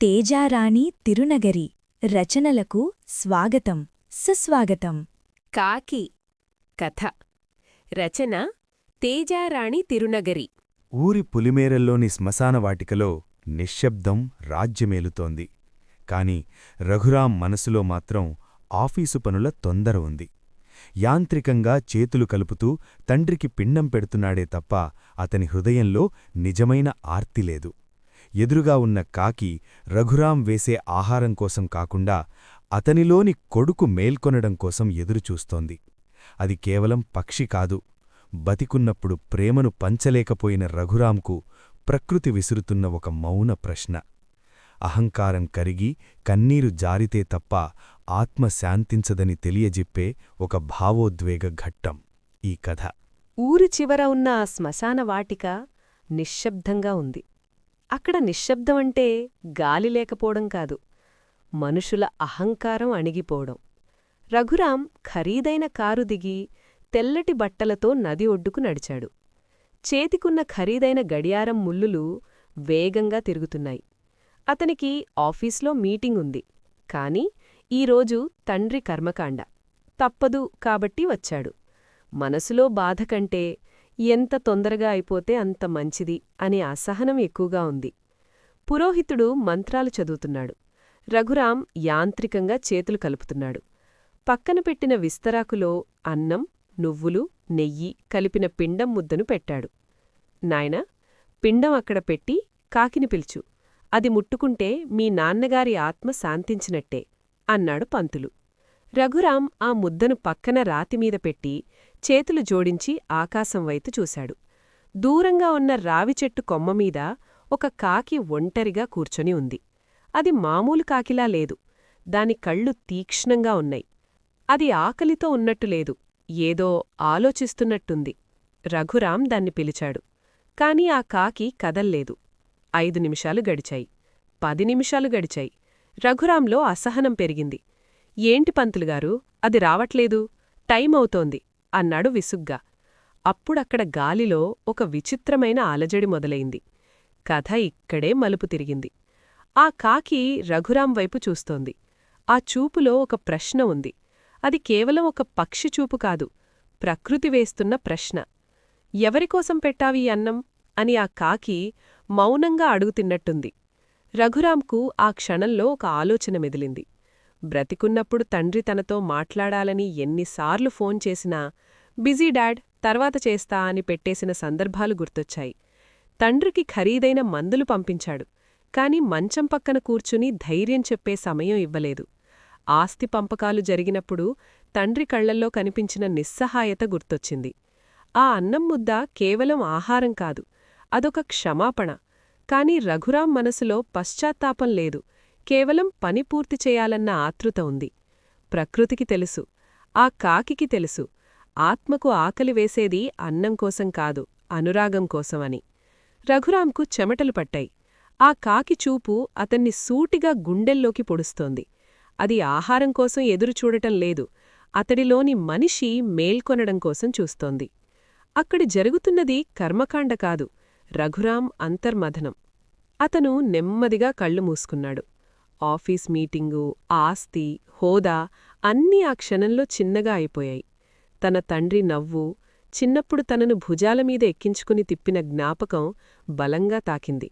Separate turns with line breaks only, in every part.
తేజారాణి తిరునగరి రచనలకు స్వాగతం సుస్వాగతం.
కాకి కథ. రచన తేజారాణి తిరునగరి.
ఊరి పులిమేరల్లోని శ్మశాన వాటికలో నిశ్శబ్దం రాజ్యమేలుతోంది. కాని రఘురాం మనసులో మాత్రం ఆఫీసు పనుల తొందర ఉంది. యాంత్రికంగా చేతులు కలుపుతూ తండ్రికి పిండం పెడుతున్నాడే తప్ప అతని హృదయంలో నిజమైన ఆర్తి లేదు. ఎదురుగా ఉన్న కాకి రఘురాం వేసే ఆహారం కోసం కాకుండా అతనిలోని కొడుకు మేల్కొనడం కోసం ఎదురుచూస్తోంది. అది కేవలం పక్షి కాదు. బతికున్నప్పుడు ప్రేమను పంచలేకపోయిన రఘురాంకు ప్రకృతి విసురుతున్న ఒక మౌన ప్రశ్న. అహంకారం కరిగి కన్నీరు జారితే తప్ప ఆత్మ శాంతించదని తెలియజెప్పే ఒక భావోద్వేగ ఘట్టం ఈ కథ.
ఊరి చివర ఉన్న ఆ శ్మశాన వాటిక నిశ్శబ్దంగా ఉంది. అక్కడ నిశ్శబ్దమంటే గాలి లేకపోవడం కాదు మనుషుల అహంకారం అణిగిపోవడం. రఘురాం ఖరీదైన కారు దిగి తెల్లటి బట్టలతో నది ఒడ్డుకు నడిచాడు. చేతికున్న ఖరీదైన గడియారం ముల్లులు వేగంగా తిరుగుతున్నాయి. అతనికి ఆఫీస్లో మీటింగ్ ఉంది కాని ఈరోజు తండ్రి కర్మకాండ. తప్పదు కాబట్టి వచ్చాడు. మనసులో బాధ కంటే ఎంత తొందరగా అయిపోతే అంత మంచిది అనే అసహనం ఎక్కువగా ఉంది. పురోహితుడు మంత్రాలు చదువుతున్నాడు. రఘురాం యాంత్రికంగా చేతులు కలుపుతున్నాడు. పక్కన పెట్టిన విస్తరాకులో అన్నం నువ్వులు నెయ్యి కలిపిన పిండం ముద్దను పెట్టాడు. నాయనా పిండం అక్కడ పెట్టి కాకిని పిలుచు. అది ముట్టుకుంటే మీ నాన్నగారి ఆత్మ శాంతించినట్టే అన్నాడు పంతులు. రఘురాం ఆ ముద్దను పక్కన రాతిమీద పెట్టి చేతులు జోడించి ఆకాశం వైపు చూశాడు. దూరంగా ఉన్న రావిచెట్టు కొమ్మమీద ఒక కాకి ఒంటరిగా కూర్చొని ఉంది. అది మామూలు కాకిలా లేదు. దాని కళ్ళు తీక్ష్ణంగా ఉన్నాయి. అది ఆకలితో ఉన్నట్టు లేదు. ఏదో ఆలోచిస్తున్నట్టుంది. రఘురాం దాన్ని పిలిచాడు. కాని ఆ కాకి కదల్లేదు. ఐదు నిమిషాలు గడిచాయి. పది నిమిషాలు గడిచాయి. రఘురాంలో అసహనం పెరిగింది. ఏంటి పంతులుగారు? అది రావట్లేదు. టైం అవుతోంది అన్నాడు విసుగ్గా. అప్పుడక్కడ గాలిలో ఒక విచిత్రమైన అలజడి మొదలైంది. కథ ఇక్కడే మలుపు తిరిగింది. ఆ కాకి రఘురాం వైపు చూస్తోంది. ఆ చూపులో ఒక ప్రశ్న ఉంది. అది కేవలం ఒక పక్షి చూపు కాదు ప్రకృతి వేస్తున్న ప్రశ్న. ఎవరికోసం పెట్టావి అన్నం? అని ఆ కాకి మౌనంగా అడుగుతిన్నట్టుంది. రఘురాంకు ఆ క్షణంలో ఒక ఆలోచన మెదిలింది. బ్రతికున్నప్పుడు తండ్రి తనతో మాట్లాడాలని ఎన్నిసార్లు ఫోన్ చేసినా బిజీ డాడ్ తర్వాత చేస్తా అని పెట్టేసిన సందర్భాలు గుర్తొచ్చాయి. తండ్రికి ఖరీదైన మందులు పంపించాడు కాని మంచం పక్కన కూర్చుని ధైర్యం చెప్పే సమయం ఇవ్వలేదు. ఆస్తి పంపకాలు జరిగినప్పుడు తండ్రి కళ్ళల్లో కనిపించిన నిస్సహాయత గుర్తొచ్చింది. ఆ అన్నం ముద్ద కేవలం ఆహారం కాదు అదొక క్షమాపణ కాని రఘురాం మనసులో పశ్చాత్తాపం లేదు కేవలం పని పూర్తి చేయాలన్న ఆతృత ఉంది. ప్రకృతికి తెలుసు ఆ కాకికి తెలుసు ఆత్మకు ఆకలి వేసేది అన్నం కోసం కాదు అనురాగం కోసమని రఘురాంకు చెమటలు పట్టాయి. ఆ కాకి చూపు అతన్ని సూటిగా గుండెల్లోకి పొడుస్తోంది. అది ఆహారం కోసం ఎదురుచూడటం లేదు. అతడిలోని మనిషి మేల్కొనడం కోసం చూస్తోంది. అక్కడి జరుగుతున్నది కర్మకాండ కాదు రఘురాం అంతర్మథనం. అతను నెమ్మదిగా కళ్ళు మూసుకున్నాడు. ఆఫీస్ మీటింగు ఆస్తి హోదా అన్నీ ఆ క్షణంలో చిన్నగా అయిపోయాయి. తన తండ్రి నవ్వు చిన్నప్పుడు తనను భుజాలమీద ఎక్కించుకుని తిప్పిన జ్ఞాపకం బలంగా తాకింది.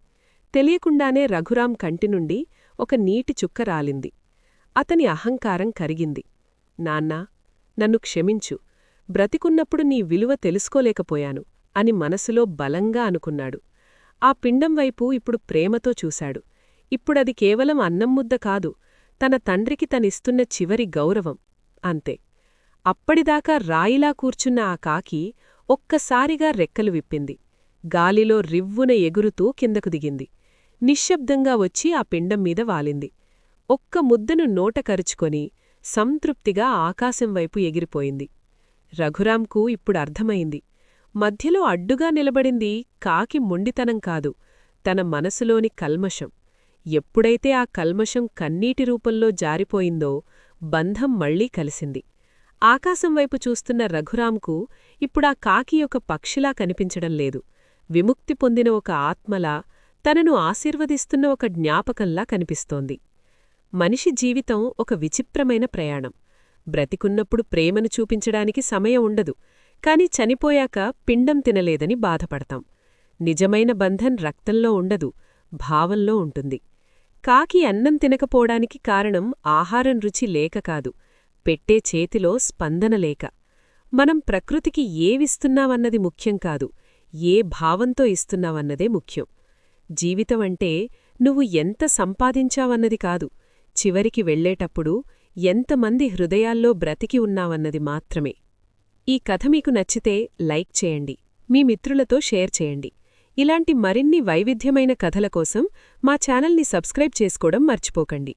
తెలియకుండానే రఘురాం కంటినుండి ఒక నీటి చుక్క రాలింది. అతని అహంకారం కరిగింది. నాన్నా నన్ను క్షమించు. బ్రతికున్నప్పుడు నీ విలువ తెలుసుకోలేకపోయాను అని మనసులో బలంగా అనుకున్నాడు. ఆ పిండం వైపు ఇప్పుడు ప్రేమతో చూశాడు. ఇప్పుడది కేవలం అన్నం ముద్ద కాదు. తన తండ్రికి తనిస్తున్న చివరి గౌరవం. అంతే. అప్పటిదాకా రాయిలా కూర్చున్న ఆ కాకి ఒక్కసారిగా రెక్కలు విప్పింది. గాలిలో రివ్వున ఎగురుతూ కిందకు దిగింది. నిశ్శబ్దంగా వచ్చి ఆ పిండం మీద వాలింది. ఒక్క ముద్దను నోట కరుచుకొని సంతృప్తిగా ఆకాశం వైపు ఎగిరిపోయింది. రఘురాంకు ఇప్పుడు అర్థమైంది. మధ్యలో అడ్డుగా నిలబడింది కాకి మొండితనం కాదు తన మనసులోని కల్మషం. ఎప్పుడైతే ఆ కల్మషం కన్నీటి రూపంలో జారిపోయిందో బంధం మళ్ళీ కలిసింది. ఆకాశం వైపు చూస్తున్న రఘురాంకు ఇప్పుడా కాకి ఒక పక్షిలా కనిపించడం లేదు. విముక్తి పొందిన ఒక ఆత్మలా తనను ఆశీర్వదిస్తున్న ఒక జ్ఞాపకంలా కనిపిస్తోంది. మనిషి జీవితం ఒక విచిత్రమైన ప్రయాణం. బ్రతికున్నప్పుడు ప్రేమను చూపించడానికి సమయం ఉండదు కాని చనిపోయాక పిండం తినలేదని బాధపడతాం. నిజమైన బంధం రక్తంలో ఉండదు భావంలో ఉంటుంది. కాకి అన్నం తినకపోవడానికి కారణం ఆహారం రుచి లేక కాదు పెట్టే చేతిలో స్పందన లేక. మనం ప్రకృతికి ఏవిస్తున్నావన్నది ముఖ్యం కాదు ఏ భావంతో ఇస్తున్నావన్నదే ముఖ్యం. జీవితం అంటే నువ్వు ఎంత సంపాదించావన్నది కాదు చివరికి వెళ్ళేటప్పుడు ఎంతమంది హృదయాల్లో బ్రతికి ఉన్నావన్నది మాత్రమే. ఈ కథ మీకు నచ్చితే లైక్ చేయండి మీ మిత్రులతో షేర్ చేయండి. ఇలాంటి మరిన్ని వైవిధ్యమైన కథల కోసం మా ఛానల్ని సబ్స్క్రైబ్ చేసుకోవడం మర్చిపోకండి.